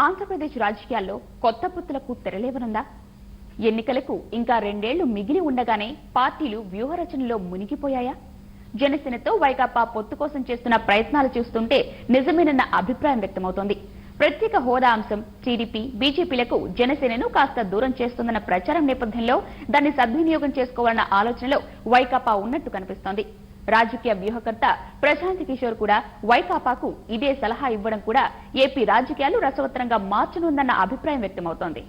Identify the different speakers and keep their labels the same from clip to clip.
Speaker 1: ఆంధ్రప్రదేశ్ రాజకీయాల్లో కొత్త పుత్తులకు తెరలేవనుందా? ఎన్నికలకు ఇంకా రెండేళ్ళు మిగిలి ఉండగానే పార్టీలు వ్యూహరచనలో మునిగిపోయాయా? జనసేనతో వైకాపా పొత్తు కోసం చేస్తున్న ప్రయత్నాలు చూస్తుంటే నిజమేనన్న అభిప్రాయం వ్యక్తమవుతోంది. ప్రత్యేక హోదా అంశం టీడీపీ బీజేపీలకు జనసేనను కాస్త దూరం చేస్తుందన్న ప్రచారం నేపథ్యంలో దాన్ని సద్వినియోగం చేసుకోవాలన్న ఆలోచనలో వైకాపా ఉన్నట్టు కనిపిస్తోంది. రాజకీయ వ్యూహకర్త ప్రశాంత్ కిషోర్ కూడా వైకాపాకు ఇదే సలహా ఇవ్వడం కూడా ఏపీ రాజకీయాలు రసవత్తరంగా మార్చనుందన్న అభిప్రాయం వ్యక్తమవుతోంది.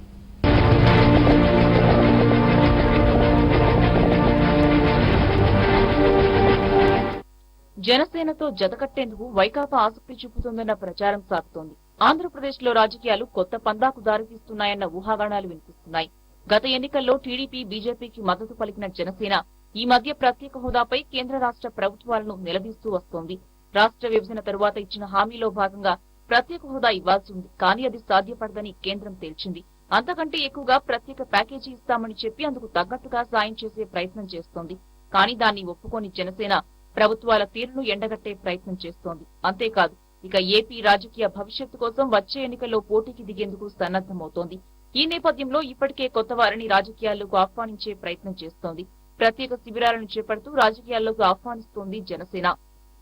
Speaker 2: జనసేనతో జతకట్టేందుకు వైకాపా ఆసక్తి చూపుతోందన్న ప్రచారం సాగుతోంది. ఆంధ్రప్రదేశ్లో రాజకీయాలు కొత్త పందాకు దారితీస్తున్నాయన్న ఊహాగానాలు వినిపిస్తున్నాయి. గత ఎన్నికల్లో టీడీపీ బీజేపీకి మద్దతు పలికిన జనసేన ఈ మధ్య ప్రత్యేక హోదాపై కేంద్ర రాష్ట్ర ప్రభుత్వాలను నిలదీస్తూ వస్తోంది. రాష్ట్ర విభజన తరువాత ఇచ్చిన హామీలో భాగంగా ప్రత్యేక హోదా ఇవ్వాల్సి ఉంది కానీ అది సాధ్యపడదని కేంద్రం తేల్చింది. అంతకంటే ఎక్కువగా ప్రత్యేక ప్యాకేజీ ఇస్తామని చెప్పి అందుకు తగ్గట్టుగా సాయం చేసే ప్రయత్నం చేస్తోంది. కానీ దాన్ని ఒప్పుకోని జనసేన ప్రభుత్వాల తీరును ఎండగట్టే ప్రయత్నం చేస్తోంది. అంతేకాదు ఇక ఏపీ రాజకీయ భవిష్యత్తు కోసం వచ్చే ఎన్నికల్లో పోటీకి దిగేందుకు సన్నద్దమవుతోంది ఈ నేపథ్యంలో ఇప్పటికే కొత్త వారిని రాజకీయాల్లోకి ఆహ్వానించే ప్రయత్నం చేస్తోంది. ప్రత్యేక శిబిరాలను చేపడుతూ రాజకీయాల్లోకి ఆహ్వానిస్తోంది జనసేన.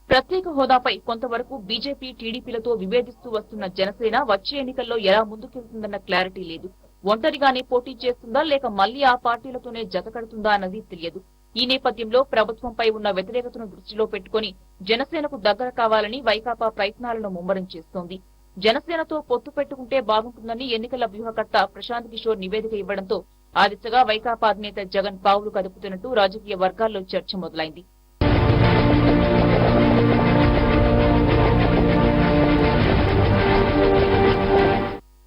Speaker 2: ప్రత్యేక హోదాపై కొంతవరకు బీజేపీ టీడీపీలతో విభేదిస్తూ వస్తున్న జనసేన వచ్చే ఎన్నికల్లో ఎలా ముందుకెళ్తుందన్న క్లారిటీ లేదు. ఒంటరిగానే పోటీ చేస్తుందా లేక మళ్ళీ ఆ పార్టీలతోనే జతకడుతుందా అన్నది తెలియదు. ఈ నేపథ్యంలో ప్రభుత్వంపై ఉన్న వ్యతిరేకతను దృష్టిలో పెట్టుకుని జనసేనకు దగ్గర కావాలని వైకాపా ప్రయత్నాలను ముమ్మరం చేస్తోంది. జనసేనతో పొత్తు పెట్టుకుంటే బాగుంటుందని ఎన్నికల వ్యూహకర్త ప్రశాంత్ కిషోర్ నివేదిక ఇవ్వడంతో ఆ దిశగా వైకాపా అధినేత జగన్ పావులు కదుపుతున్నట్టు రాజకీయ వర్గాల్లో చర్చ మొదలైంది.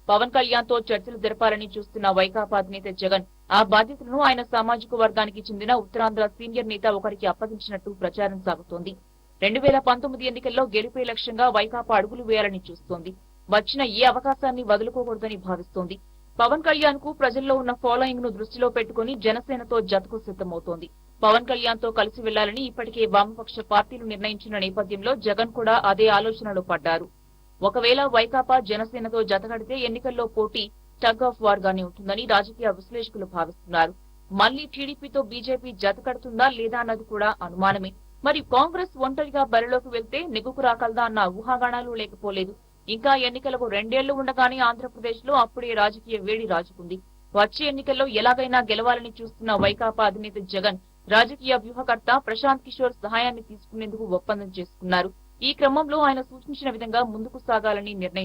Speaker 2: పవన్ కళ్యాణ్తో చర్చలు జరపాలని చూస్తున్న వైకాపా అధినేత జగన్ ఆ బాధ్యతలను ఆయన సామాజిక వర్గానికి చెందిన ఉత్తరాంధ్ర సీనియర్ నేత ఒకరికి అప్పగించినట్టు ప్రచారం సాగుతోంది. రెండు వేల పంతొమ్మిది ఎన్నికల్లో గెలిపే లక్ష్యంగా వైకాపా అడుగులు వేయాలని చూస్తోంది. వచ్చిన ఏ అవకాశాన్ని వదులుకోకూడదని భావిస్తోంది. పవన్ కళ్యాణ్కు ప్రజల్లో ఉన్న ఫాలోయింగ్ను దృష్టిలో పెట్టుకుని జనసేనతో జతకు సిద్దమవుతోంది పవన్ కళ్యాణ్తో కలిసి వెళ్ళాలని ఇప్పటికే వామపక్ష పార్టీలు నిర్ణయించిన నేపథ్యంలో జగన్ కూడా అదే ఆలోచనలో పడ్డారు. ఒకవేళ వైకాపా జనసేనతో జతగడితే ఎన్నికల్లో పోటీ టగ్ ఆఫ్ వార్ గానే ఉంటుందని రాజకీయ విశ్లేషకులు భావిస్తున్నారు. మళ్ళీ టీడీపీతో బీజేపీ జతకడుతుందా లేదా అన్నది కూడా అనుమానమే. మరి కాంగ్రెస్ ఒంటరిగా బరిలోకి వెళ్తే నెగ్గుకు రాగలదా అన్న ఊహాగానాలు లేకపోలేదు. ఇంకా ఎన్నికలకు రెండేళ్ళు ఉండగానే ఆంధ్రప్రదేశ్లో అప్పుడే రాజకీయ వేడి రాజుకుంది. వచ్చే ఎన్నికల్లో ఎలాగైనా గెలవాలని చూస్తున్న వైకాపా అధినేత జగన్ రాజకీయ వ్యూహకర్త ప్రశాంత్ కిషోర్ సహాయాన్ని తీసుకునేందుకు ఒప్పందం చేసుకున్నారు. ఈ క్రమంలో ఆయన సూచించిన విధంగా ముందుకు సాగాలని నిర్ణయం